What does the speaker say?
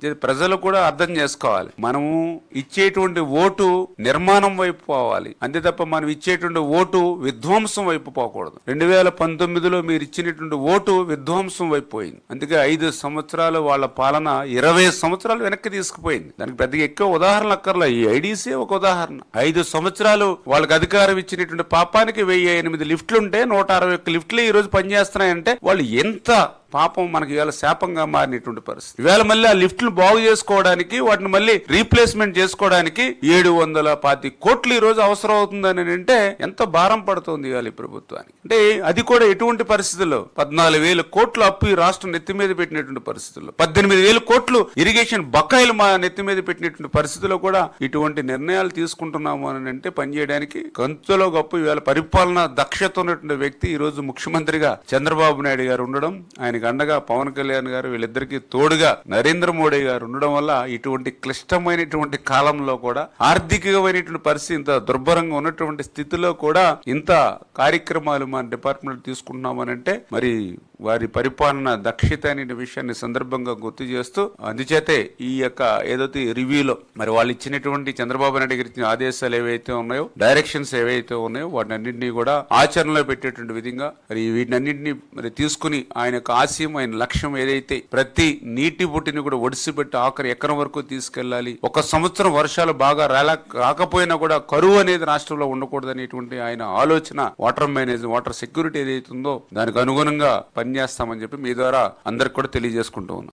ప్రజలు కూడా అర్థం చేసుకోవాలి. మనము ఇచ్చేటువంటి ఓటు నిర్మాణం వైపు పోవాలి. అంతే తప్ప మనం ఇచ్చేటువంటి ఓటు విధ్వంసం వైపు పోకూడదు. రెండు వేల పంతొమ్మిదిలో మీరు ఇచ్చినటువంటి ఓటు విధ్వంసం వైపు పోయింది. అందుకే ఐదు సంవత్సరాలు వాళ్ళ పాలన ఇరవై సంవత్సరాలు వెనక్కి తీసుకుపోయింది. దానికి పెద్దగా ఎక్కువ ఉదాహరణ అక్కర్లా ఈ ఐడీసీ ఒక ఉదాహరణ. ఐదు సంవత్సరాలు వాళ్ళకి అధికారం ఇచ్చినటువంటి పాపానికి వెయ్యి ఎనిమిది లిఫ్ట్లు ఉంటే నూట అరవై ఒక్క లిఫ్ట్లు ఈ రోజు పనిచేస్తున్నాయంటే వాళ్ళు ఎంత పాపం మనకి ఇవాళ శాపంగా మారినటువంటి పరిస్థితి. ఇవాళ మళ్ళీ ఆ లిఫ్ట్లు బాగు చేసుకోవడానికి వాటిని మళ్ళీ రీప్లేస్మెంట్ చేసుకోవడానికి ఏడు వందల పాతి కోట్లు ఈ రోజు అవసరం అవుతుందని అంటే ఎంత భారం పడుతుంది ఇవాళ ఈ ప్రభుత్వానికి. అంటే అది కూడా ఎటువంటి పరిస్థితుల్లో? పద్నాలుగు వేల కోట్లు అప్పు ఈ రాష్ట్రం నెత్తి మీద పెట్టినటువంటి పరిస్థితుల్లో. పద్దెనిమిది వేల కోట్లు ఇరిగేషన్ బకాయిలు మా నెత్తి మీద పెట్టినటువంటి పరిస్థితుల్లో కూడా ఇటువంటి నిర్ణయాలు తీసుకుంటున్నాము అని అంటే పనిచేయడానికి కంతులో గొప్ప ఇవాళ పరిపాలన దక్షత ఉన్నటువంటి వ్యక్తి ఈ రోజు ముఖ్యమంత్రిగా చంద్రబాబు నాయుడు గారు ఉండడం ఆయనకు అండగా పవన్ కళ్యాణ్ గారు వీళ్ళిద్దరికి తోడుగా నరేంద్ర మోడీ గారు ఉండడం వల్ల ఇటువంటి క్లిష్టమైనటువంటి కాలంలో కూడా ఆర్థికమైనటువంటి పరిస్థితి ఇంత దుర్భరంగా ఉన్నటువంటి స్థితిలో కూడా ఇంత కార్యక్రమాలు మన డిపార్ట్మెంట్ తీసుకుంటున్నామని అంటే మరి వారి పరిపాలన దక్షిత అనే విషయాన్ని సందర్భంగా గుర్తు చేస్తూ అందుచేతే ఈ యొక్క ఏదైతే రివ్యూలో మరి వాళ్ళు ఇచ్చినటువంటి చంద్రబాబు నాయుడు గారి ఇచ్చిన ఆదేశాలు ఏవైతే ఉన్నాయో డైరెక్షన్స్ ఏవైతే ఉన్నాయో వాటినన్నింటినీ కూడా ఆచరణలో పెట్టేటువంటి విధంగా మరి వీటినన్నింటినీ మరి తీసుకుని ఆయన యొక్క ఆశయం ఆయన లక్ష్యం ఏదైతే ప్రతి నీటి బుట్టిని కూడా ఒడిసిపెట్టి ఆఖరి ఎకరం వరకు తీసుకెళ్ళాలి ఒక సంవత్సరం వర్షాలు బాగా రాలా రాకపోయినా కూడా కరువు అనేది రాష్ట్రంలో ఉండకూడదు అనేటువంటి ఆయన ఆలోచన వాటర్ మేనేజ్ వాటర్ సెక్యూరిటీ ఏదైతే ఉందో దానికి అనుగుణంగా పనిచేస్తామని చెప్పి మీ ద్వారా అందరికి కూడా తెలియజేసుకుంటూ ఉన్నాం.